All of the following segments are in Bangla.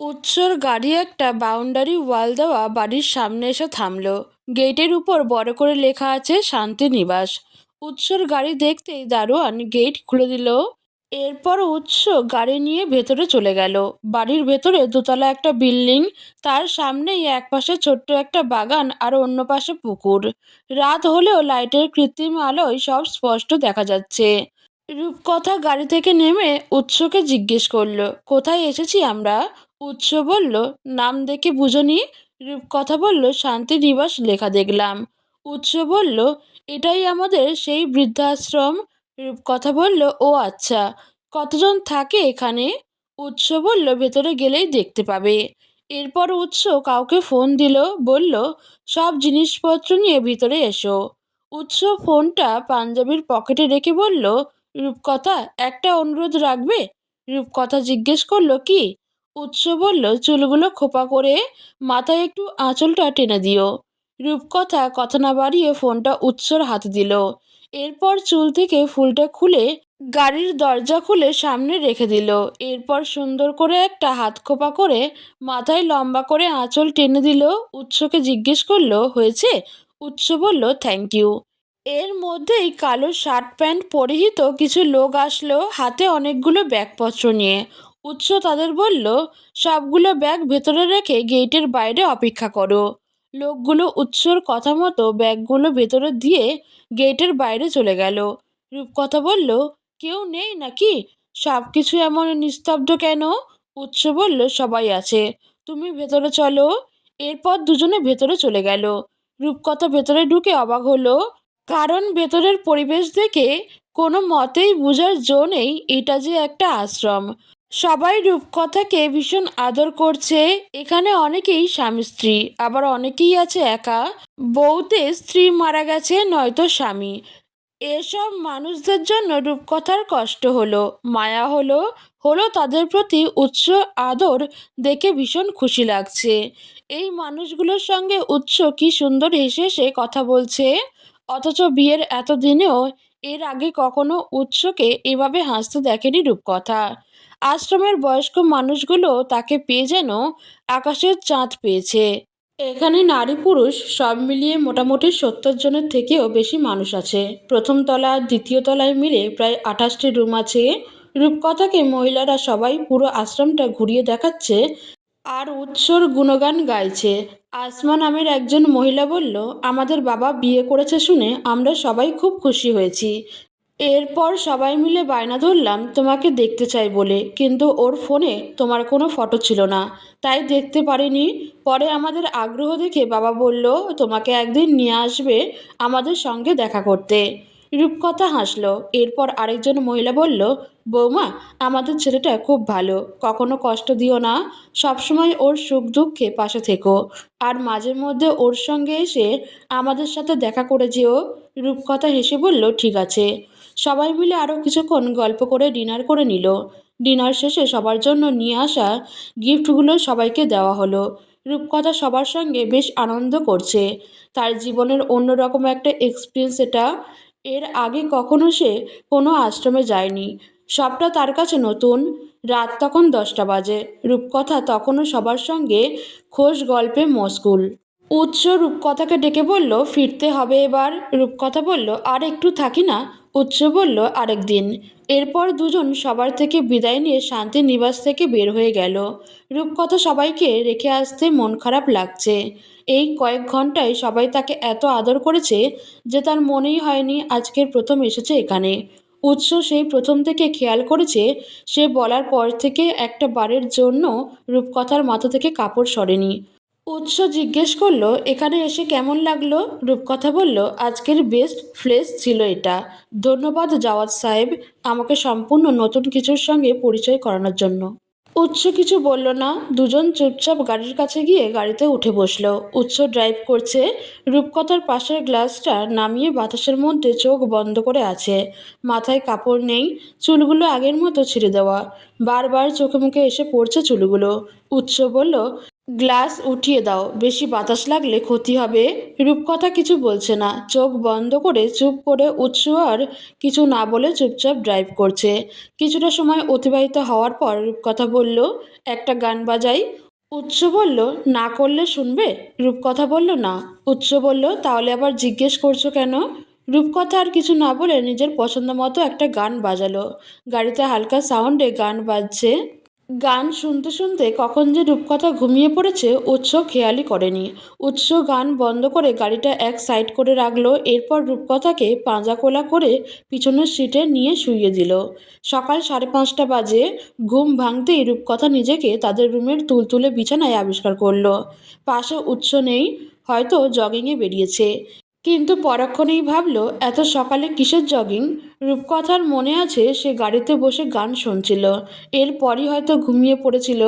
উৎসর গাড়ি একটা বাউন্ডারি ওয়াল দেওয়া বাড়ির সামনে এসে থামলো। গেটের উপর বড় করে লেখা আছে শান্তি নিবাস। উৎসর গাড়ি দেখতেই দারোয়ান গেট খুলে দিল। এরপর উৎস গাড়ি নিয়ে ভেতরে চলে গেল। বাড়ির ভেতরে দোতলা একটা বিল্ডিং, তার সামনেই এক পাশে ছোট্ট একটা বাগান আর অন্য পাশে পুকুর। রাত হলেও লাইটের কৃত্রিম আলোয় সব স্পষ্ট দেখা যাচ্ছে। রূপকথা গাড়ি থেকে নেমে উৎসকে জিজ্ঞেস করল, কোথায় এসেছি আমরা? উৎস বলল, নাম দেখে বুঝনি রূপকথা বলল, শান্তিনিবাস লেখা দেখলাম। উৎস বলল, এটাই আমাদের সেই বৃদ্ধাশ্রম। রূপকথা বলল, ও আচ্ছা কতজন থাকে এখানে? উৎস বলল, ভেতরে গেলেই দেখতে পাবে। এরপর উৎস কাউকে ফোন দিল, বলল, সব জিনিসপত্র নিয়ে ভিতরে এসো। উৎস ফোনটা পাঞ্জাবির পকেটে রেখে বলল, রূপকথা, একটা অনুরোধ রাখবে? রূপকথা জিজ্ঞেস করল, কি? উৎস বলল, চুলগুলো খোপা করে মাথায় একটু আঁচলটা টেনে দিও। রূপকথা কথা না বাড়িয়ে ফোনটা উৎসর হাতে দিল। এরপর চুল থেকে ফুলটা খুলে গাড়ির দরজা খুলে সামনে রেখে দিল। এরপর সুন্দর করে একটা হাত খোপা করে মাথায় লম্বা করে আঁচল টেনে দিল। উৎসকে জিজ্ঞেস করল, হয়েছে? উৎস বলল, থ্যাংক ইউ। এর মধ্যেই কালো শার্ট প্যান্ট পরিহিত কিছু লোক আসলো হাতে অনেকগুলো ব্যাগপত্র নিয়ে। উৎস তাদের বলল, সবগুলো ব্যাগ ভেতরে রেখে গেটের বাইরে অপেক্ষা করো। লোকগুলো উৎসর কথা মতো ব্যাগগুলো ভেতরে দিয়ে গেটের বাইরে চলে গেল। রূপকথা বলল, কেউ নেই নাকি? সব কিছু এমন নিস্তব্ধ কেন? উৎস বলল, সবাই আছে। তুমি ভেতরে চলো। এরপর দুজনে ভেতরে চলে গেল। রূপকথা ভেতরে ঢুকে অবাক হলো, কারণ ভেতরের পরিবেশ দেখে কোনো মতেই বোঝার জো নেই, এটা যে একটা আশ্রম। সবাই রূপকথাকে ভীষণ আদর করছে। এখানে অনেকেই স্বামী স্ত্রী, আবার অনেকেই আছে একা। বউতে স্ত্রী মারা গেছে, নয়তো স্বামী। এসব মানুষদের জন্য রূপকথার কষ্ট হলো, মায়া হলো হলো তাদের প্রতি উৎস আদর দেখে ভীষণ খুশি লাগছে। এই মানুষগুলোর সঙ্গে উৎস কি সুন্দর হেসে হেসে কথা বলছে। অথচ বিয়ের এতদিনেও এর আগে কখনো উৎসকে এভাবে হাসতে দেখেনি রূপকথা। আশ্রমের বয়স্ক মানুষগুলো তাকে পেয়ে যেন আকাশের চাঁদ পেয়েছে। এখানে নারী পুরুষ সব মিলিয়ে মোটামুটি সত্তর জনের থেকেও বেশি মানুষ আছে। প্রথম তলা দ্বিতীয় তলায় মিলে প্রায় আঠাশটি রুম আছে। রূপকথাকে মহিলারা সবাই পুরো আশ্রমটা ঘুরিয়ে দেখাচ্ছে আর উৎসর গুণগান গাইছে। আসমা নামের একজন মহিলা বলল, আমাদের বাবা বিয়ে করেছে শুনে আমরা সবাই খুব খুশি হয়েছি। এরপর সবাই মিলে বায়না ধরলাম, তোমাকে দেখতে চাই বলে। কিন্তু ওর ফোনে তোমার কোনো ফটো ছিল না। তাই দেখতে পারিনি। পরে আমাদের আগ্রহ দেখে বাবা বলল, তোমাকে একদিন নিয়ে আসবে আমাদের সঙ্গে দেখা করতে। রূপকথা হাসলো। এরপর আরেকজন মহিলা বলল, বৌমা, আমাদের ছেলেটা খুব ভালো। কখনো কষ্ট দিও না। সবসময় ওর সুখ দুঃখে পাশে থেকো। আর মাঝে মধ্যে ওর সঙ্গে এসে আমাদের সাথে দেখা করে যেও। রূপকথা হেসে বলল, ঠিক আছে। সবাই মিলে আরও কিছুক্ষণ গল্প করে ডিনার করে নিল। ডিনার শেষে সবার জন্য নিয়ে আসা গিফটগুলো সবাইকে দেওয়া হলো। রূপকথা সবার সঙ্গে বেশ আনন্দ করছে। তার জীবনের অন্যরকম একটা এক্সপিরিয়েন্স এটা। এর আগে কখনো সে কোনো আশ্রমে যায়নি। সবটা তার কাছে নতুন। রাত তখন দশটা বাজে। রূপকথা তখনও সবার সঙ্গে খোশ গল্পে মশগুল। উৎস রূপকথাকে ডেকে বলল, ফিরতে হবে এবার। রূপকথা বলল, আর একটু থাকি না। উৎস বলল, আরেক দিন। এরপর দুজন সবার থেকে বিদায় নিয়ে শান্তি নিবাস থেকে বের হয়ে গেল। রূপকথা সবাইকে রেখে আসতে মন খারাপ লাগছে। এই কয়েক ঘন্টায় সবাই তাকে এত আদর করেছে যে তার মনেই হয়নি আজকের প্রথম এসেছে এখানে। উৎস সেই প্রথম থেকে খেয়াল করেছে, সে বলার পর থেকে একটা বারের জন্য রূপকথার মাথা থেকে কাপড় সরেনি। উৎস জিজ্ঞেস করল, এখানে এসে কেমন লাগল? রূপকথা বলল, আজকের বেস্ট ফ্লেস ছিল এটা। ধন্যবাদ জাওয়াদ সাহেব আমাকে সম্পূর্ণ নতুন কিছুর সঙ্গে পরিচয় করানোর জন্য। উৎস কিছু বলল না, দুজন চুপচাপ গাড়ির কাছে গিয়ে গাড়িতে উঠে বসল। উৎস ড্রাইভ করছে, রূপকথার পাশের গ্লাসটা নামিয়ে বাতাসের মধ্যে চোখ বন্ধ করে আছে। মাথায় কাপড় নেই, চুলগুলো আগের মতো ছিঁড়ে দেওয়া। বারবার চোখে মুখে এসে পড়ছে চুলগুলো। উৎস বলল গ্লাস উঠিয়ে দাও। বেশি বাতাস লাগলে ক্ষতি হবে। রূপকথা কিছু বলছে না। চোখ বন্ধ করে চুপ করে উৎস আর কিছু না বলে চুপচাপ ড্রাইভ করছে। কিছুটা সময় অতিবাহিত হওয়ার পর রূপকথা বলল, একটা গান বাজাই। উৎস বলল, না করলে শুনবে? রূপকথা বলল, না। উৎস বলল, তাহলে আবার জিজ্ঞেস করছ কেন? রূপকথা আর কিছু না বলে নিজের পছন্দ মতো একটা গান বাজালো। গাড়িতে হালকা সাউন্ডে গান বাজছে। গান শুনতে শুনতে কখন যে রূপকথা ঘুমিয়ে পড়েছে, উৎস খেয়ালই করেনি। উৎস গান বন্ধ করে গাড়িটা এক সাইড করে রাখল, এরপর রূপকথাকে পাঁজা কোলা করে পিছনের সিটে নিয়ে শুইয়ে দিল। সকাল সাড়ে পাঁচটা বাজে, ঘুম ভাঙতেই রূপকথা নিজেকে তাদের রুমের তুলতুলে বিছানায় আবিষ্কার করল। পাশে উৎস নেই, হয়তো জগিংয়ে বেরিয়েছে। কিন্তু পরক্ষণেই ভাবলো, এত সকালে কিসের জগিং রূপকথার মনে আছে সে গাড়িতে বসে গান শুনছিল। এরপরই হয়তো ঘুমিয়ে পড়েছিল।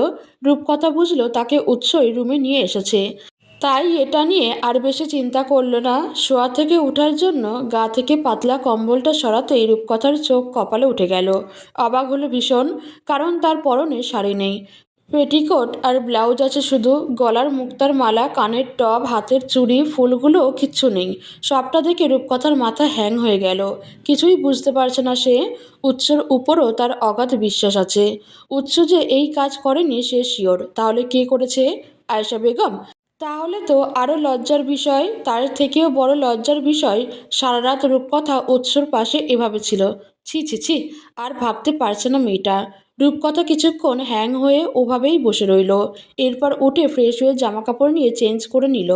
রূপকথা বুঝলো তাকে উৎসই রুমে নিয়ে এসেছে। তাই এটা নিয়ে আর বেশি চিন্তা করল না। শোয়া থেকে ওঠার জন্য গা থেকে পাতলা কম্বলটা সরাতেই রূপকথার চোখ কপালে উঠে গেল। অবাক হলো ভীষণ, কারণ তার পরনে শাড়ি নেই। পেটিকোট আর ব্লাউজ আছে শুধু। গলার মুক্তার মালা, কানের টপ, হাতের চুড়ি, ফুলগুলো কিচ্ছু নেই। সবটা দেখে রূপকথার মাথা হ্যাং হয়ে গেল। কিছুই বুঝতে পারছে না সে। উৎসর উপরও তার অগাধ বিশ্বাস আছে। উৎস যে এই কাজ করেনি সে শিওর। তাহলে কে করেছে? আয়েশা বেগম? তাহলে তো আরও লজ্জার বিষয়। তার থেকেও বড় লজ্জার বিষয় সারা রাত রূপকথা উৎসর পাশে এভাবে ছিল। ছি ছি ছি, আর ভাবতে পারছে না মেয়েটা। রূপকথা কিছুক্ষণ হ্যাং হয়ে ওভাবেই বসে রইল। এরপর উঠে ফ্রেশ হয়ে জামা কাপড় নিয়ে চেঞ্জ করে নিল।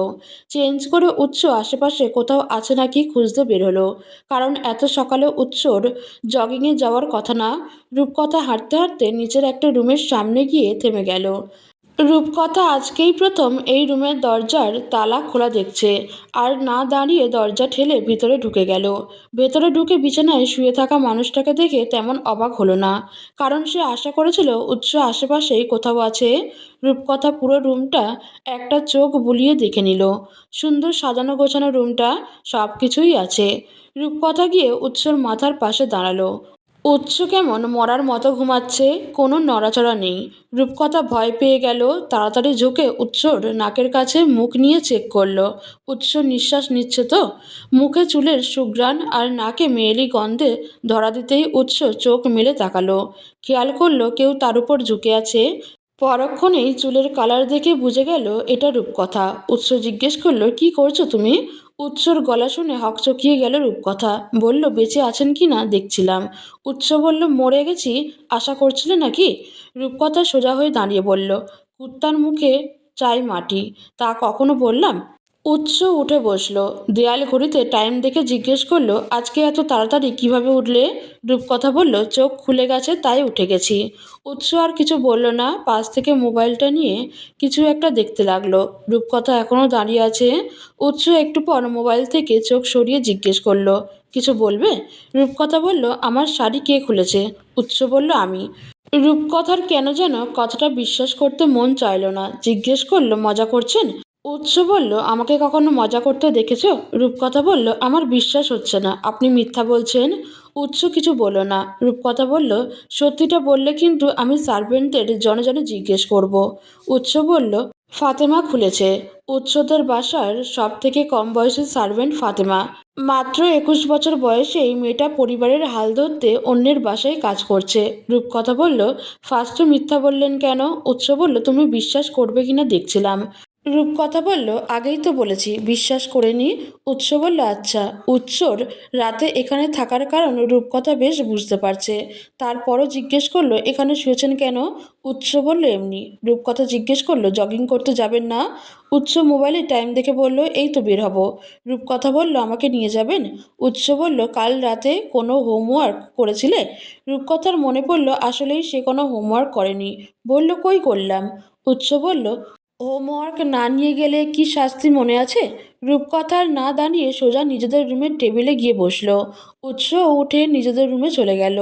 চেঞ্জ করে উৎস আশেপাশে কোথাও আছে নাকি খুঁজতে বের হলো। কারণ এত সকালে উৎসর জগিংয়ে যাওয়ার কথা না, রূপকথা হাঁটতে হাঁটতে নিচের একটা রুমের সামনে গিয়ে থেমে গেল। রূপকথা আজকেই প্রথম এই রুমের দরজার তালা খোলা দেখছে। আর না দাঁড়িয়ে দরজা ঠেলে ভিতরে ঢুকে গেল। ভেতরে ঢুকে বিছানায় শুয়ে থাকা মানুষটাকে দেখে তেমন অবাক হলো না। কারণ সে আশা করেছিল, উৎস আশেপাশেই কোথাও আছে। রূপকথা পুরো রুমটা একটা চোখ বুলিয়ে দেখে নিল। সুন্দর সাজানো গোছানো রুমটা সব কিছুই আছে। রূপকথা গিয়ে উৎসর মাথার পাশে দাঁড়াল। উৎস কেমন মরার মতো ঘুমাচ্ছে, কোনো নড়াচড়া নেই। রূপকথা ভয় পেয়ে গেল, তাড়াতাড়ি ঝুঁকে উৎসর নাকের কাছে মুখ নিয়ে চেক করল। উৎস নিঃশ্বাস নিচ্ছে তো? মুখে চুলের সুগ্রাণ আর নাকে মেয়েলি গন্ধে ধরা দিতেই উৎস চোখ মেলে তাকালো। খেয়াল করল কেউ তার উপর ঝুঁকে আছে পরক্ষণেই চুলের কালার দেখে বুঝে গেল এটা রূপকথা। উৎস জিজ্ঞেস করল, কি করছ তুমি? উৎসর গলা শুনে হকচকিয়ে গেল রূপকথা। বলল, বেঁচে আছেন কি না? দেখছিলাম। উৎস বলল, মরে গেছি, আশা করছিলে নাকি? রূপকথা সোজা হয়ে দাঁড়িয়ে বলল, কুত্তার মুখে চাই মাটি, তা কখনো বললাম? উৎস উঠে বসল। দেয়াল ঘড়িতে টাইম দেখে জিজ্ঞেস করল, আজকে এত তাড়াতাড়ি কীভাবে উঠলে? রূপকথা বলল, চোখ খুলে গেছে, তাই উঠে গেছি। উৎস আর কিছু বলল না, পাশ থেকে মোবাইলটা নিয়ে কিছু একটা দেখতে লাগল। রূপকথা এখনও দাঁড়িয়ে আছে। উৎস একটু পর মোবাইল থেকে চোখ সরিয়ে জিজ্ঞেস করল, কিছু বলবে? রূপকথা বলল, আমার শাড়ি কে খুলেছে? উৎস বলল, আমি। রূপকথার কেন যেন কথাটা বিশ্বাস করতে মন চাইল না। জিজ্ঞেস করল, মজা করছেন? উৎস বলল, আমাকে কখনো মজা করতে দেখেছ? রূপকথা বলল, আমার বিশ্বাস হচ্ছে না। আপনি মিথ্যা বলছেন। উৎস কিছু বলল না। রূপকথা বলল, সত্যিটা বললে কিন্তু আমি সার্ভেন্টদের জনে জনে জিজ্ঞেস করব। উৎস বলল, ফাতেমা খুলেছে। উৎসদের বাসার সব থেকে কম বয়সের সার্ভেন্ট ফাতেমা। মাত্র একুশ বছর বয়সেই মেয়েটা পরিবারের হাল ধরতে অন্যের বাসায় কাজ করছে। রূপকথা বলল ফার্স্ট মিথ্যা বললেন কেন? উৎস বলল, তুমি বিশ্বাস করবে কিনা দেখছিলাম। রূপকথা বলল, আগেই তো বলেছি, বিশ্বাস করে নি। উৎস বলল আচ্ছা। উৎসর রাতে এখানে থাকার কারণ রূপকথা বেশ বুঝতে পারছে। তারপরও জিজ্ঞেস করল, এখানে শুয়েছেন কেন? উৎস বলল, এমনি। রূপকথা জিজ্ঞেস করল, জগিং করতে যাবেন না? উৎস মোবাইলে টাইম দেখে বলল, এই তো বের হব। রূপকথা বলল, আমাকে নিয়ে যাবেন? উৎস বলল, কাল রাতে কোনো হোমওয়ার্ক করেছিলে? রূপকথার মনে পড়ল, আসলেই সে কোনো হোমওয়ার্ক করেনি। বলল, কই করলাম? উৎস বলল হোমওয়ার্ক না নিয়ে গেলে কি শাস্তি মনে আছে? রূপকথার না দাঁড়িয়ে সোজা নিজেদের রুমের টেবিলে গিয়ে বসল। উৎস উঠে নিজেদের রুমে চলে গেল।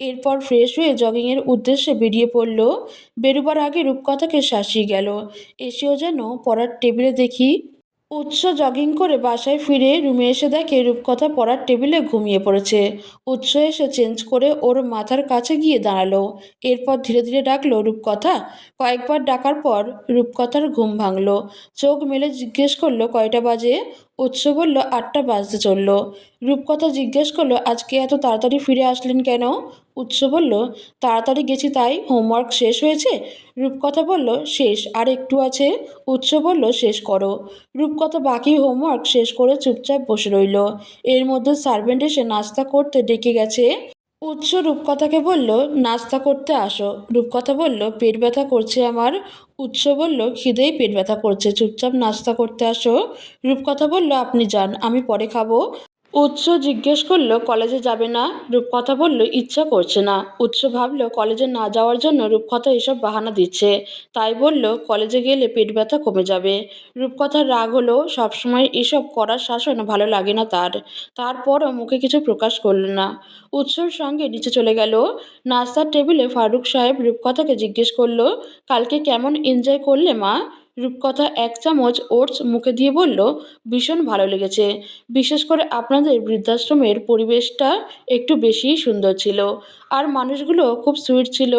এরপর ফ্রেশ হয়ে জগিংয়ের উদ্দেশ্যে বেরিয়ে পড়ল। বেরোবার আগে রূপকথাকে শাসিয়ে গেল। এসেও যেন পড়ার টেবিলে দেখি উৎস জগিং করে বাসায় ফিরে রুমে এসে দেখে রূপকথা পড়ার টেবিলে ঘুমিয়ে পড়েছে। উৎস এসে চেঞ্জ করে ওর মাথার কাছে গিয়ে দাঁড়াল। এরপর ধীরে ধীরে ডাকলো, রূপকথা! কয়েকবার ডাকার পর রূপকথার ঘুম ভাঙলো। চোখ মেলে জিজ্ঞেস করল, কয়টা বাজে? উৎস বলল, আটটা বাজতে চলল। রূপকথা জিজ্ঞেস করল, আজকে এত তাড়াতাড়ি ফিরে আসলেন কেন? উৎস বলল, তাড়াতাড়ি গেছি তাই হোমওয়ার্ক শেষ হয়েছে। রূপকথা বলল, শেষ, আর একটু আছে। উৎস বলল, শেষ করো। রূপকথা বাকি হোমওয়ার্ক শেষ করে চুপচাপ বসে রইল। এর মধ্যে সার্ভেন্ট এসে নাস্তা করতে ডেকে গেছে। উৎস রূপকথাকে বলল, নাস্তা করতে আসো। রূপকথা বলল, পেট ব্যথা করছে আমার। উৎস বলল, খিদেই পেট ব্যথা করছে, চুপচাপ নাস্তা করতে আসো। রূপকথা বলল, আপনি যান, আমি পরে খাব। উৎস জিজ্ঞেস করল, কলেজে যাবে না? রূপকথা বলল, ইচ্ছা করছে না। উৎস ভাবলো, কলেজে না যাওয়ার জন্য রূপকথা এসব বাহানা দিচ্ছে। তাই বলল, কলেজে গেলে পেট ব্যথা কমে যাবে। রূপকথার রাগ হলো, সবসময় এসব করার শাসন ভালো লাগে না তার। তারপরও মুখে কিছু প্রকাশ করল না। উৎসর সঙ্গে নিচে চলে গেল। নাস্তার টেবিলে ফারুক সাহেব রূপকথাকে জিজ্ঞেস করল, কালকে কেমন এনজয় করলে মা? রূপকথা এক চামচ ওটস মুখে দিয়ে বলল, ভীষণ ভালো লেগেছে। বিশেষ করে আপনাদের বৃদ্ধাশ্রমের পরিবেশটা একটু বেশিই সুন্দর ছিল। আর মানুষগুলো খুব সুইট ছিল।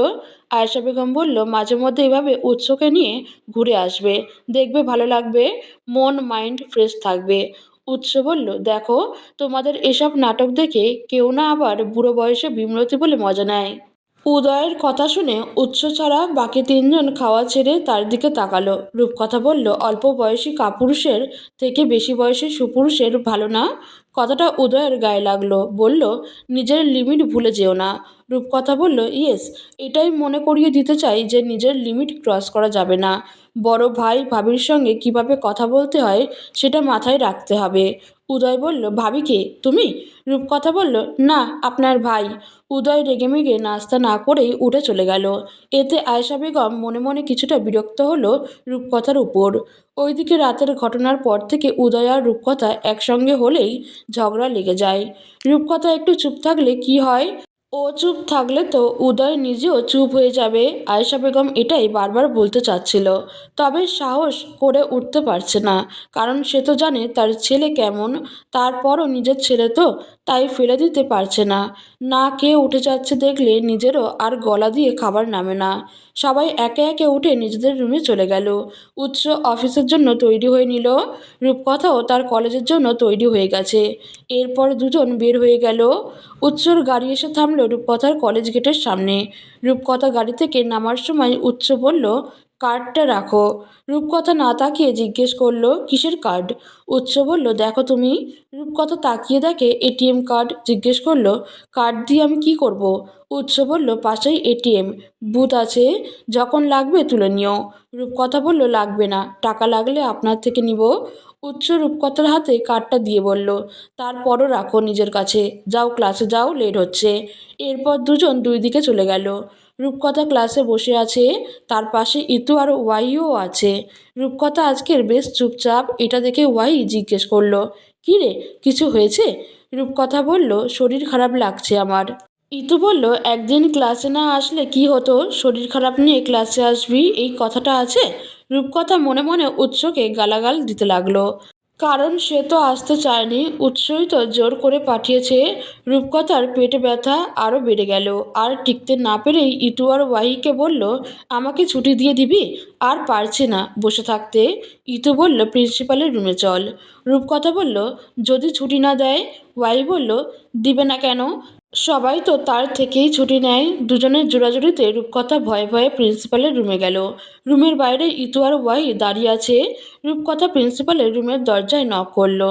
আয়েশা বেগম বলল, মাঝে মধ্যে এভাবে উৎসকে নিয়ে ঘুরে আসবে। দেখবে ভালো লাগবে, মন, মাইন্ড ফ্রেশ থাকবে। উৎস বলল, দেখো, তোমাদের এসব নাটক দেখে কেউ না আবার বুড়ো বয়সে বিমরতি বলে মজা নেয়। উদয়ের কথা শুনে উৎস ছাড়া বাকি তিনজন খাওয়া ছেড়ে তার দিকে তাকালো। রূপকথা বলল, অল্প বয়সী কাপুরুষের থেকে বেশি বয়সী সুপুরুষের ভালো না? কথাটা উদয়ের গায়ে লাগল, বলল, নিজের লিমিট ভুলে যেও না। রূপকথা বলল, ইয়েস, এটাই মনে করিয়ে দিতে চাই যে নিজের লিমিট ক্রস করা যাবে না। বড় ভাই ভাবির সঙ্গে কীভাবে কথা বলতে হয় সেটা মাথায় রাখতে হবে। উদয় বলল, ভাবি কে? তুমি? রূপকথা বলল, না, আপনার ভাই। উদয় রেগেমেগে নাস্তা না করেই উঠে চলে গেল। এতে আয়েশা বেগম মনে মনে কিছুটা বিরক্ত হলো রূপকথার উপর। ওইদিকে রাতের ঘটনার পর থেকে উদয় আর রূপকথা একসঙ্গে হলেই ঝগড়া লেগে যায়। রূপকথা একটু চুপ থাকলে কি হয়? ও চুপ থাকলে তো উদয় নিজেও চুপ হয়ে যাবে। আয়েশা বেগম এটাই বারবার বলতে চাচ্ছিল। তবে সাহস করে উঠতে পারছে না, কারণ সে তো জানে তার ছেলে কেমন, তারপরও নিজের ছেলে তো, তাই ফেলে দিতে পারছে না। না খেয়ে উঠে যাচ্ছে দেখলে নিজেরও আর গলা দিয়ে খাবার নামে না। সবাই একে একে উঠে নিজেদের রুমে চলে গেল। উচ্চ অফিসের জন্য তৈরি হয়ে নিল। রূপকথাও তার কলেজের জন্য তৈরি হয়ে গেছে। এরপর দুজন বের হয়ে গেল। উৎসর গাড়ি এসে থামল রূপকথার কলেজ গেটের সামনে। রূপকথা গাড়ি থেকে নামার সময় উচ্চ বলল কার্ডটা রাখো। রূপকথা না তাকিয়ে জিজ্ঞেস করল, কিসের কার্ড? উৎস বলল, দেখো তুমি। রূপকথা তাকিয়ে দেখে এটিএম কার্ড জিজ্ঞেস করল, কার্ড দিয়ে আমি কি করব। উৎস বলল, পাশেই এটিএম বুথ আছে, যখন লাগবে তুলে নিও। রূপকথা বলল, লাগবে না, টাকা লাগলে আপনার থেকে নিব। উচ্চ রূপকথার হাতে কার্ডটা দিয়ে বলল, তারপরও রাখো নিজের কাছে। যাও ক্লাসে যাও, লেট হচ্ছে। এরপর দুজন দুই দিকে চলে গেল। রূপকথা ক্লাসে বসে আছে, তার পাশে ইতু আর ওয়াইও আছে। রূপকথা আজকের বেশ চুপচাপ, এটা দেখে ওয়াই জিজ্ঞেস করল, কী রে, কিছু হয়েছে? রূপকথা বলল, শরীর খারাপ লাগছে আমার। ইতু বলল, একদিন ক্লাসে না আসলে কি হতো? শরীর খারাপ নিয়ে ক্লাসে আসবি, এই কথাটা আছে? রূপকথা মনে মনে উৎসকে গালাগাল দিতে লাগল। কারণ সে তো আসতে চায়নি। উৎসই তো জোর করে পাঠিয়েছে। রূপকথার পেটে ব্যথা আরও বেড়ে গেল। আর টিকতে না পেরেই ইটু আর ওয়াহিকে বলল, আমাকে ছুটি দিয়ে দিবি? আর পারছে না বসে থাকতে। ইতু বলল, প্রিন্সিপালের রুমে চল। রূপকথা বলল, যদি ছুটি না দেয়? ওয়াহি বলল, দিবে না কেন? সবাই তো তার থেকেই ছুটি নেয়। দুজনের জোড়াজুড়িতে রূপকথা ভয়ে ভয়ে প্রিন্সিপালের রুমে গেল। রুমের বাইরে ইতু আর ওয়াই দাঁড়িয়ে আছে। রূপকথা প্রিন্সিপালের রুমের দরজায় নক করল।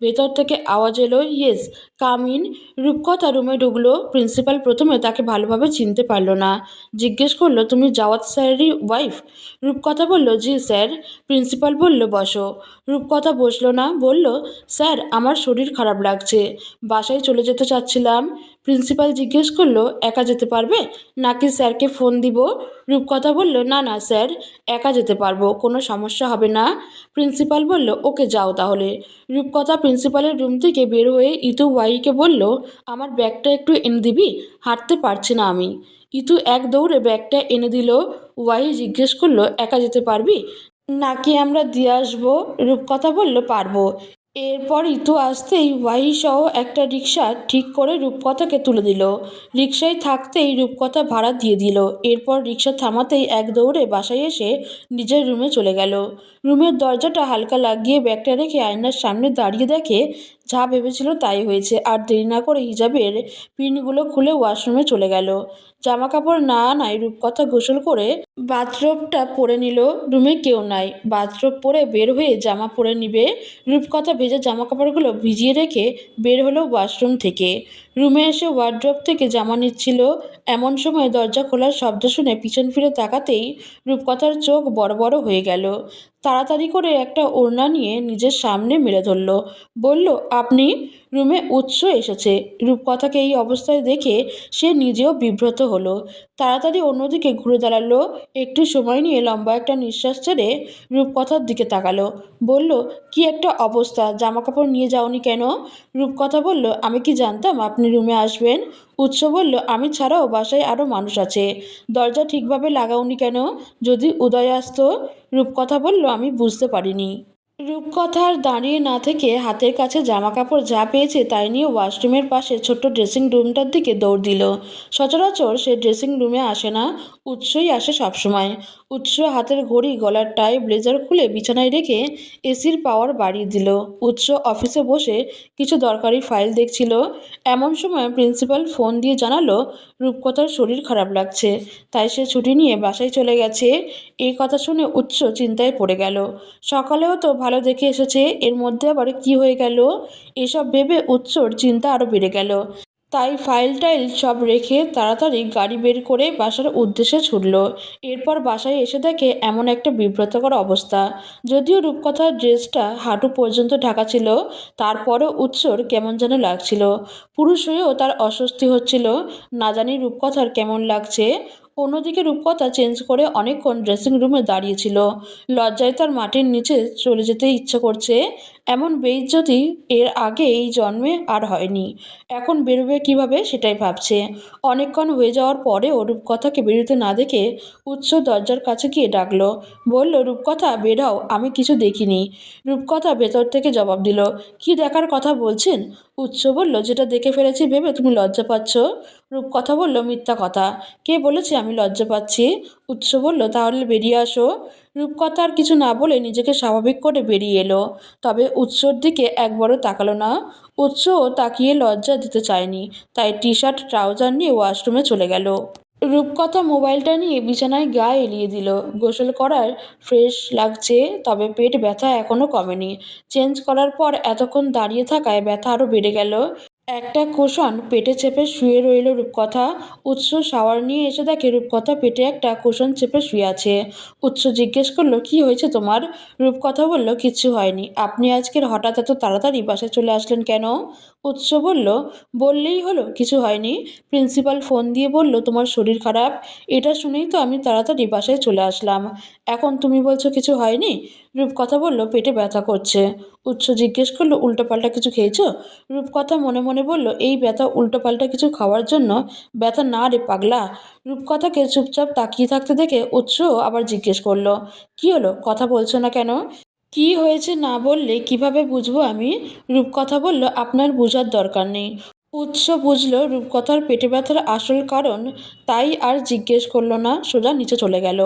ভেতর থেকে আওয়াজ এলো, ইয়েস, কাম ইন। রূপকথা রুমে ঢুকলো, প্রিন্সিপাল প্রথমে তাকে ভালোভাবে চিনতে পারল না। জিজ্ঞেস করল, তুমি জাওয়াত স্যারেরই ওয়াইফ? রূপকথা বলল, জি স্যার। প্রিন্সিপাল বলল, বসো। রূপকথা বসল না, বলল, স্যার, আমার শরীর খারাপ লাগছে, বাসায় চলে যেতে চাচ্ছিলাম। প্রিন্সিপাল জিজ্ঞেস করল, একা যেতে পারবে? নাকি স্যারকে ফোন দিব? রূপকথা বলল, না না স্যার, একা যেতে পারব, কোনো সমস্যা হবে না। প্রিন্সিপাল বলল, ওকে যাও তাহলে। রূপকথা প্রিন্সিপালের রুম থেকে বের হয়ে ইতু ওয়াইকে বলল, আমার ব্যাগটা একটু এনে দিবি? হাঁটতে পারছি না আমি। ইতু এক দৌড়ে ব্যাগটা এনে দিল। ওয়াই জিজ্ঞেস করল, একা যেতে পারবি? নাকি আমরা দিয়ে আসব? রূপকথা বলল, পারব। এরপর ঋতু আসতেই ওয়াহি সহ একটা রিক্সা ঠিক করে রূপকথাকে তুলে দিল। রিক্সায় থাকতেই রূপকথা ভাড়া দিয়ে দিল। এরপর রিক্সা থামাতেই এক দৌড়ে বাসায় এসে নিজের রুমে চলে গেল। রুমের দরজাটা হালকা লাগিয়ে ব্যাগটা রেখে আয়নার সামনে দাঁড়িয়ে দেখে যা ভেবেছিল তাই হয়েছে। আর দেরি না করে হিজাবের পিনগুলো খুলে ওয়াশরুমে চলে গেল। জামা কাপড় না নাই রূপকথা গোসল করে বাথরোবটা পরে নিল। রুমে কেউ নাই। বাথরোব পরে বের হয়ে জামা পরে নিবে। রূপকথা ভেজে জামা কাপড়গুলো ভিজিয়ে রেখে বের হলো ওয়াশরুম থেকে। রুমে এসে ওয়ার্ড্রপ থেকে জামা নিচ্ছিল। এমন সময় দরজা খোলার শব্দ শুনে পিছন ফিরে তাকাতেই রূপকথার চোখ বড় বড় হয়ে গেল। তাড়াতাড়ি করে একটা ওড়না নিয়ে নিজের সামনে মেলে ধরল। বলল, আপনি রুমে উৎস এসেছে। রূপকথাকে এই অবস্থায় দেখে সে নিজেও বিব্রত হলো। তাড়াতাড়ি অন্যদিকে ঘুরে দাঁড়াল। একটু সময় নিয়ে লম্বা একটা নিঃশ্বাস ছেড়ে রূপকথার দিকে তাকালো। বলল, কি একটা অবস্থা জামা কাপড় নিয়ে যাওনি কেন? রূপকথা বলল, আমি কি জানতাম আপনি রুমে আসবেন? উৎস বলল, আমি ছাড়াও বাসায় আরও মানুষ আছে। দরজা ঠিকভাবে লাগাওনি কেন? যদি উদয় আসতো রূপকথা বলল, আমি বুঝতে পারিনি। রূপকথার দাঁড়িয়ে না থেকে হাতের কাছে জামা কাপড় যা পেয়েছে তাই নিয়ে ওয়াশরুমের পাশে ছোট্ট ড্রেসিং রুমটার দিকে দৌড় দিল। সচরাচর সে ড্রেসিং রুমে আসে না। উৎসই আসে সবসময়। উৎস হাতের ঘড়ি, গলার টাই, ব্লেজার খুলে বিছানায় রেখে এসির পাওয়ার বাড়িয়ে দিল। উৎস অফিসে বসে কিছু দরকারি ফাইল দেখছিল। এমন সময় প্রিন্সিপাল ফোন দিয়ে জানালো, রূপকথার শরীর খারাপ লাগছে, তাই সে ছুটি নিয়ে বাসায় চলে গেছে। এই কথা শুনে উৎস চিন্তায় পড়ে গেল। সকালেও তো ভালো দেখে এসেছে, এর মধ্যে আবার কি হয়ে গেল? এসব ভেবে উৎসর চিন্তা আরও বেড়ে গেল। তাই ফাইল টাইল সব রেখে তাড়াতাড়ি গাড়ি বের করে বাসার উদ্দেশ্যে ছুটল। এরপর বাসায় এসে দেখে এমন একটা বিব্রতকর অবস্থা। যদিও রূপকথার ড্রেসটা হাঁটু পর্যন্ত ঢাকা ছিল, তারপরেও উৎসর কেমন যেন লাগছিল। পুরুষ হয়েও তার অস্বস্তি হচ্ছিল, না জানি রূপকথার কেমন লাগছে। অন্যদিকে রূপকথা চেঞ্জ করে অনেকক্ষণ ড্রেসিং রুমে দাঁড়িয়েছিল লজ্জায় তার মাটির নিচে চলে যেতে ইচ্ছে করছে। এমন বেইজ্জতি এর আগে এই জন্মে আর হয়নি, এখন বেরোবে কীভাবে সেটাই ভাবছে। অনেকক্ষণ হয়ে যাওয়ার পরেও রূপকথাকে বেরোতে না দেখে উৎস দরজার কাছে গিয়ে ডাকলো। বলল, রূপকথা, বেরাও, আমি কিছু দেখিনি। রূপকথা ভেতর থেকে জবাব দিল, কি দেখার কথা বলছেন? উৎস বলল, যেটা দেখে ফেলেছি ভেবে তুমি লজ্জা পাচ্ছ? রূপকথা বলল, মিথ্যা কথা। কে বলেছে আমি লজ্জা পাচ্ছি? উৎস বলল তাহলে বেরিয়ে আসো। রূপকথা আর কিছু না বলে নিজেকে স্বাভাবিক করে বেরিয়ে এলো। তবে উৎসর দিকে একবারও তাকালো না। উৎসও তাকিয়ে লজ্জা দিতে চায়নি। তাই টি শার্ট ট্রাউজার নিয়ে ওয়াশরুমে চলে গেল। রূপকথা মোবাইলটা নিয়ে বিছানায় গা এলিয়ে দিল। গোসল করার ফ্রেশ লাগছে, তবে পেট ব্যথা এখনও কমেনি। চেঞ্জ করার পর এতক্ষণ দাঁড়িয়ে থাকায় ব্যথা আরও বেড়ে গেল। একটা কোষণ পেটে চেপে শুয়ে রইল রূপকথা। উৎস সাওয়ার নিয়ে এসে দেখে রূপকথা পেটে একটা কোষণ চেপে শুয়ে আছে। উৎস জিজ্ঞেস করল, কি হয়েছে তোমার? রূপকথা বলল, কিচ্ছু হয়নি। আপনি আজকের হঠাৎ এত তাড়াতাড়ি বাসায় চলে আসলেন কেন? উৎস বলল, বললেই হলো, কিছু হয়নি? প্রিন্সিপাল ফোন দিয়ে বলল, তোমার শরীর খারাপ? এটা শুনেই তো আমি তাড়াতাড়ি বাসায় চলে আসলাম। এখন তুমি বলছো কিছু হয়নি? রূপকথা বলল, পেটে ব্যথা করছে। উৎস জিজ্ঞেস করল, উল্টোপাল্টা কিছু খেয়েছো? রূপকথা মনে মনে বলল, এই ব্যথা উল্টোপাল্টা কিছু খাওয়ার জন্য? ব্যথা না রে পাগলা। রূপকথাকে চুপচাপ তাকিয়ে থাকতে দেখে উৎস আবার জিজ্ঞেস করল, কি হলো? কথা বলছো না কেন? কি হয়েছে না বললে কীভাবে বুঝব আমি? রূপকথা বলল, আপনার বোঝার দরকার নেই। উৎস বুঝল, রূপকথার পেটে ব্যথার আসল কারণ তাই আর জিজ্ঞেস করল না। সোজা নিচে চলে গেল।